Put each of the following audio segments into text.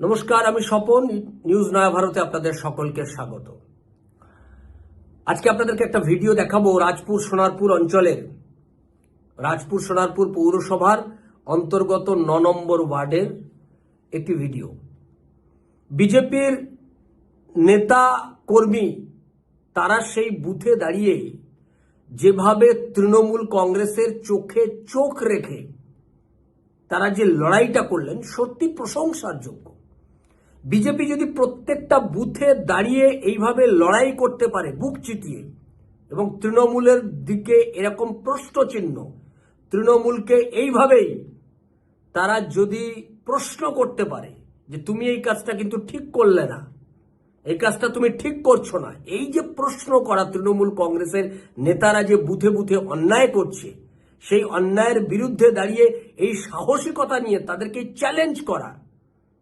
নমস্কার, আমি স্বপন, নিউজ নয়া ভারতে আপনাদের সকলকে স্বাগত। আজকে আপনাদেরকে একটা ভিডিও দেখাবো রাজপুর সোনারপুর অঞ্চলের। রাজপুর সোনারপুর পৌরসভার অন্তর্গত ন নম্বর ওয়ার্ডের একটি ভিডিও। বিজেপির নেতা কর্মী, তারা সেই বুথে দাঁড়িয়ে যেভাবে তৃণমূল কংগ্রেসের চোখে চোখ রেখে তারা যে লড়াইটা করলেন, সত্যি প্রশংসার যোগ্য। বিজেপি যদি প্রত্যেকটা বুথে দাঁড়িয়ে এইভাবে লড়াই করতে পারে, বুক চিতিয়ে, এবং তৃণমূলের দিকে এরকম প্রশ্ন চিহ্ন তৃণমূলকে এইভাবেই তারা যদি প্রশ্ন করতে পারে যে তুমি এই কাজটা কিন্তু ঠিক করলে না, এই কাজটা তুমি ঠিক করছ না, এই যে প্রশ্ন করা তৃণমূল কংগ্রেসের নেতারা যে বুথে বুথে অন্যায় করছে, সেই অন্যায়ের বিরুদ্ধে দাঁড়িয়ে এই সাহসিকতা নিয়ে তাদেরকে চ্যালেঞ্জ করা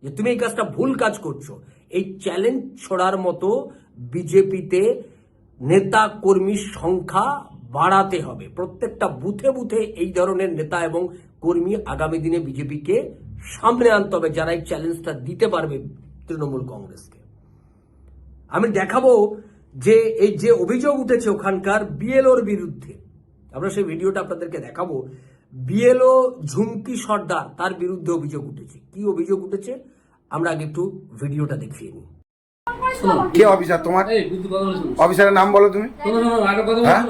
যে তুমি এই কাজটা ভুল কাজ করছ। এই চ্যালেঞ্জ ছড়ার মতো বিজেপিতে নেতা কর্মীর সংখ্যা বাড়াতে হবে। প্রত্যেকটা বুথে বুথে এই ধরনের নেতা এবং কর্মী আগামী দিনে বিজেপিকে সামনে আনতে হবে, যারা এই চ্যালেঞ্জটা দিতে পারবে তৃণমূল কংগ্রেসকে। আমি দেখাবো যে এই যে অভিযোগ উঠেছে ওখানকার বিএলওর বিরুদ্ধে, আমরা সেই ভিডিওটা আপনাদেরকে দেখাবো। বিএলও ঝুমকি সর্দার তার বিরুদ্ধে অভিযোগ উঠেছে। কি অভিযোগ উঠেছে? আমরা আগে একটু ভিডিওটা দেখিয়ে নিই। কে অফিসার তোমার? অফিসারের নাম বলো তুমি। হ্যাঁ?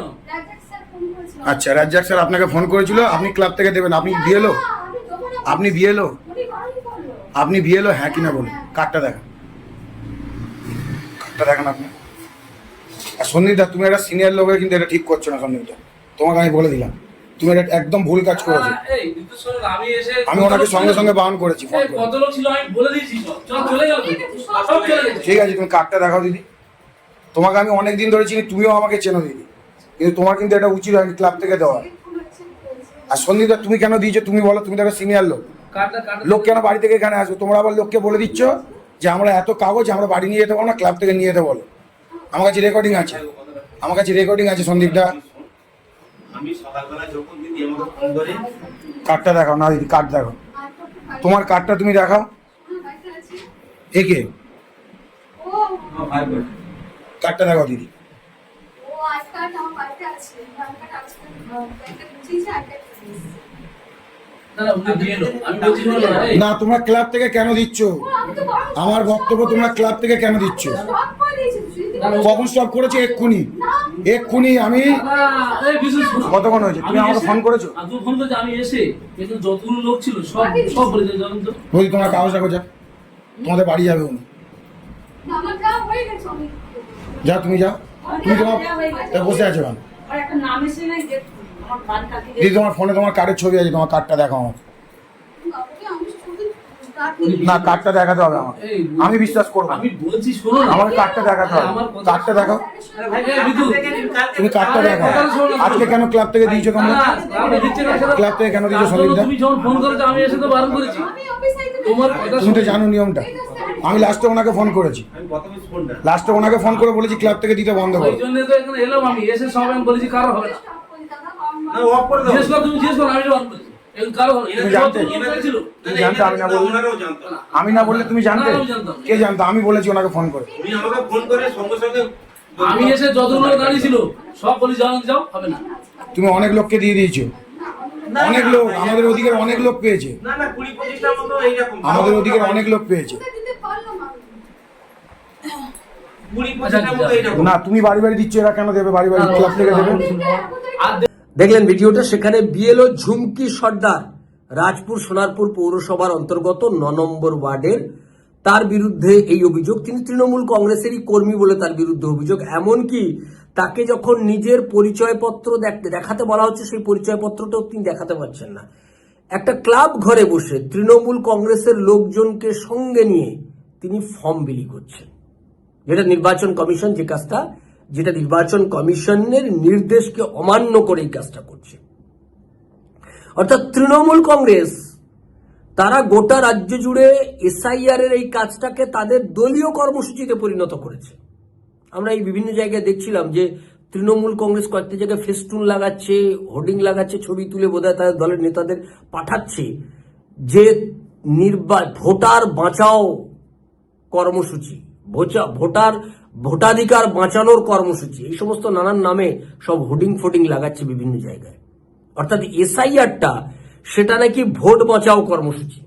আচ্ছা রাজ্জাক স্যার আপনাকে ফোন করেছিল আপনি ক্লাব থেকে দেবেন। আপনি বিয়েলো আপনি বিয়েলো আপনি বিয়েলো হ্যাঁ কিনা বলুন। কার্ডটা দেখান। কার্ডটা দেখান আপনি। আর সন্দীপদা তুমি একটা সিনিয়র লোকের কিন্তু এটা ঠিক করছ না সন্দীপদা। তোমাকে আমি বলে দিলাম। তুমি এটা একদম ভুল কাজ করেছ। আমি এসে ওনাকে সঙ্গে সঙ্গে বারণ করেছি ঠিক আছে তুমি কার্ডটা দেখাও দিদি। তোমাকে আমি অনেক দিন ধরে চিনি তুমিও আমাকে চেনো দিদি। কিন্তু তোমার কিন্তু এটা উচিত হয়নি ক্লাব থেকে দেওয়া আর সন্দীপদা তুমি কেন দিয়েছ? তুমি বলো তুমি তো একটা সিনিয়র লোক। লোক কেন বাড়ি থেকে এখানে আসবে? তোমরা আবার লোককে বলে দিচ্ছ যে আমরা এত কাগজ আমরা বাড়ি নিয়ে যেতে পারব না ক্লাব থেকে নিয়ে যেতে বলো। আমার কাছে রেকর্ডিং আছে। আমার কাছে রেকর্ডিং আছে সন্দীপদা। আমি সকালবেলা যখন দিদি আমাকে ফোন করে কার্ডটা দেখাও না দিদি কার্ড দেখাও তোমার কার্ডটা তুমি দেখাও একে কার্ডটা দেখাও দিদি না তোমরা ক্লাব থেকে কেন দিচ্ছ আমার বক্তব্য তোমরা ক্লাব থেকে কেন দিচ্ছ কখন স্টপ করেছে এক্ষুনি এক্ষুনি আমি। কতক্ষণ হয়েছে? তুমি আমাকে ফোন করেছ? আমি ফোন করেছি আমি এসে কিন্তু যতগুলো লোক ছিল সব সব বলে জানেন তো? বলছি তোমার কাগজ রাখো যা। তোমাদের বাড়ি যাবে উনি। যা তুমি যাও তুমি তোমার বসে আছো কেন? একটা নাম এসে নাই যে আমার বাড়ি কাকে দিদি তোমার ফোনে তোমার কার্ডের ছবি আছে তোমার কার্ডটা দেখাও আমার না কার্ডটা দেখাতে হবে আমাকে। আমি বিশ্বাস করব। আমি বলছি শোনো না। আমার কার্ডটা দেখাতে হবে। কার্ডটা দেখাও। তুমি কার্ডটা দেখাও। আজকে কেন ক্লাব থেকে দিয়েছ তোমরা? না, আমি দিচ্ছি না, সেটা- ক্লাব থেকে কেন দিয়েছ যখন ফোন করেছ আমি এসে তো বারণ করেছি। তোমার তুমি তো জানো নিয়মটা। আমি লাস্টে ওনাকে ফোন করেছি। লাস্টে ওনাকে ফোন করে বলেছি ক্লাব থেকে দিতে বন্ধ ওই করো জন্য তো এখানে এলাম আমি। এসে সব আমি বলেছি কারও হবে না। না অফ করে দাও। জিজ্ঞেস করো তুমি জিজ্ঞেস করো আমি তুমি জানতে? আমি না বললে আমি না তুমি জানতে। কে জানতো? আমি বলেছি ওনাকে ফোন করে। উনি আমাকে ফোন করে সঙ্গে সঙ্গে আমি এসে যতগুলো দাঁড়িয়ে ছিল সব বলি যাও যাও হবে না। তুমি অনেক লোককে দিয়ে দিয়েছ। অনেক লোক আমাদের ওদিকের অনেক লোক পেয়েছে। না না কুড়ি পঁচিশটার মতো এইরকম। আমাদের ওদিকের অনেক লোক পেয়েছে। না তুমি বাড়ি বাড়ি দিচ্ছ এরা কেন দেবে? বাড়ি বাড়ি ক্লাব থেকে দেবে? আর দেখলেন ভিডিওটা, সেখানে বিএলও ঝুমকি সর্দার, রাজপুর সোনারপুর পৌরসভার অন্তর্গত ন নম্বর ওয়ার্ডের। তার বিরুদ্ধে এই অভিযোগ, তিনি তৃণমূল কংগ্রেসেরই কর্মী বলে তার বিরুদ্ধে অভিযোগ। এমনকি তাকে যখন নিজের পরিচয়পত্র দেখ- দেখাতে বলা হচ্ছে, সেই পরিচয়পত্রটাও তিনি দেখাতে পারছেন না। একটা ক্লাব ঘরে বসে তৃণমূল কংগ্রেসের লোকজনকে সঙ্গে নিয়ে তিনি ফর্ম বিলি করছেন। যেটা নির্বাচন কমিশন যে কাজটা যেটা নির্বাচন কমিশনের নির্দেশকে অমান্য করে এই কাজটা করছে। অর্থাৎ তৃণমূল কংগ্রেস, তারা গোটা রাজ্য জুড়ে এসআইআর এর এই কাজটাকে তাদের দলীয় কর্মসূচিতে পরিণত করেছে। আমরা এই বিভিন্ন জায়গায় দেখছিলাম যে তৃণমূল কংগ্রেস কয়েকটা জায়গায় ফেস্টুন লাগাচ্ছে, হোর্ডিং লাগাচ্ছে, ছবি তুলে বোধহয় তাদের দলের নেতাদের পাঠাচ্ছে যে নির্বা, ভোটার বাঁচাও কর্মসূচি। ভোটার, ভোটাধিকার বাঁচানোর কর্মসূচি, এই সমস্ত নানান নামে সব হোর্ডিং ফোর্ডিং লাগাচ্ছে বিভিন্ন জায়গায়। অর্থাৎ এসআইআরটা, সেটা নাকি ভোট বাঁচাও কর্মসূচি।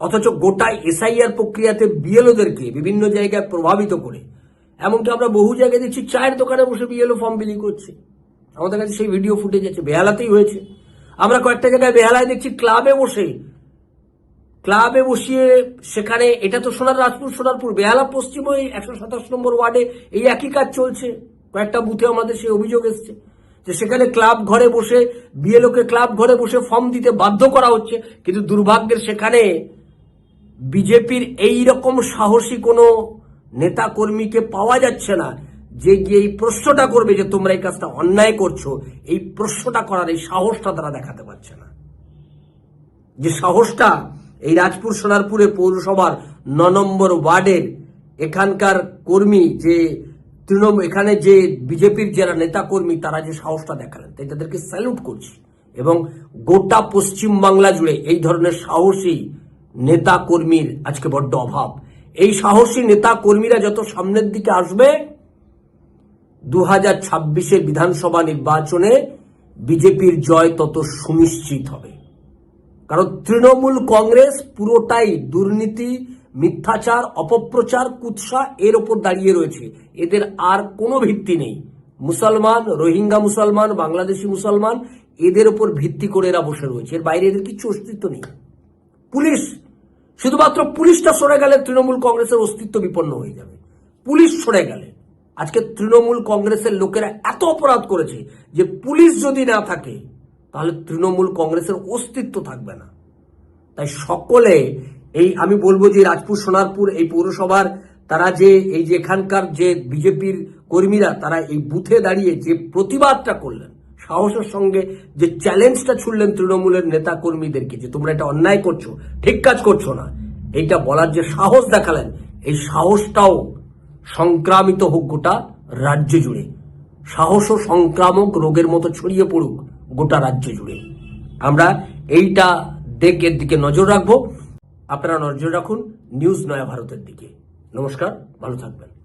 অথচ গোটা এসআইআর প্রক্রিয়াতে বিএলওদেরকে বিভিন্ন জায়গায় প্রভাবিত করে, এমনকি আমরা বহু জায়গায় দেখছি চায়ের দোকানে বসে বিএলও ফর্ম বিলি করছে। আমাদের কাছে সেই ভিডিও ফুটেজ আছে, বেহালাতেই হয়েছে। আমরা কয়েকটা জায়গায় বেহালায় দেখছি ক্লাবে বসে ক্লাবে বসিয়ে সেখানে, এটা তো সোনার রাজপুর সোনারপুর বেহালা পশ্চিম ওই একশো সাতাশ নম্বর ওয়ার্ডে এই একই কাজ চলছে। কয়েকটা বুথে আমাদের সেই অভিযোগ এসছে যে সেখানে ক্লাব ঘরে বসে বিএলওকে ক্লাব ঘরে বসে ফর্ম দিতে বাধ্য করা হচ্ছে, কিন্তু দুর্ভাগ্যের সেখানে বিজেপির এই রকম সাহসী কোনো নেতা কর্মীকে পাওয়া যাচ্ছে না, যে গিয়ে এই প্রশ্নটা করবে যে তোমরা এই কাজটা অন্যায় করছ। এই প্রশ্নটা করার এই সাহসটা তারা দেখাতে পারছে না। যে সাহসটা এই রাজপুর সোনারপুরে পৌরসভার ন নম্বর ওয়ার্ডের এখানকার কর্মী যে তৃণমূল, এখানে যে বিজেপির যারা নেতা কর্মী তারা যে সাহসটা দেখালেন, তাই তাদেরকে স্যালুট করছি। এবং গোটা পশ্চিম বাংলা জুড়ে এই ধরনের সাহসী নেতা কর্মীর আজকে বড্ড অভাব। এই সাহসী নেতা কর্মীরা যত সামনের দিকে আসবে দু হাজার বিধানসভা নির্বাচনে বিজেপির জয় তত সুনিশ্চিত হবে। কারণ তৃণমূল কংগ্রেস পুরোটাই দুর্নীতি, মিথ্যাচার, অপপ্রচার, কুৎসা এর ওপর দাঁড়িয়ে রয়েছে। এদের আর কোনো ভিত্তি নেই। মুসলমান, রোহিঙ্গা মুসলমান, বাংলাদেশি মুসলমান, এদের ওপর ভিত্তি করে এরা বসে রয়েছে। এর বাইরে এদের কিছু অস্তিত্ব নেই। পুলিশ! শুধুমাত্র পুলিশটা সরে গেলে তৃণমূল কংগ্রেসের অস্তিত্ব বিপন্ন হয়ে যাবে। পুলিশ সরে গেলে। আজকে তৃণমূল কংগ্রেসের লোকেরা এত অপরাধ করেছে যে পুলিশ যদি না থাকে তাহলে তৃণমূল কংগ্রেসের অস্তিত্ব থাকবে না। তাই সকলে এই, আমি বলব যে রাজপুর, সোনারপুর এই পৌরসভার, তারা যে, এই যে এখানকার যে বিজেপির কর্মীরা, তারা এই বুথে দাঁড়িয়ে যে প্রতিবাদটা করলেন, সাহসের সঙ্গে যে চ্যালেঞ্জটা ছুড়লেন তৃণমূলের নেতা কর্মীদেরকে যে তোমরা এটা অন্যায় করছ, ঠিক কাজ করছ না, এইটা বলার যে সাহস দেখালেন, এই সাহসটাও সংক্রামিত হোক গোটা রাজ্য জুড়ে। সাহস ও সংক্রামক রোগের মতো ছড়িয়ে পড়ুক গোটা রাজ্য জুড়ে। আমরা এইটা দেখের দিকে নজর রাখব। আপনারা নজর রাখুন নিউজ নয়া ভারতের দিকে। নমস্কার, ভালো থাকবেন।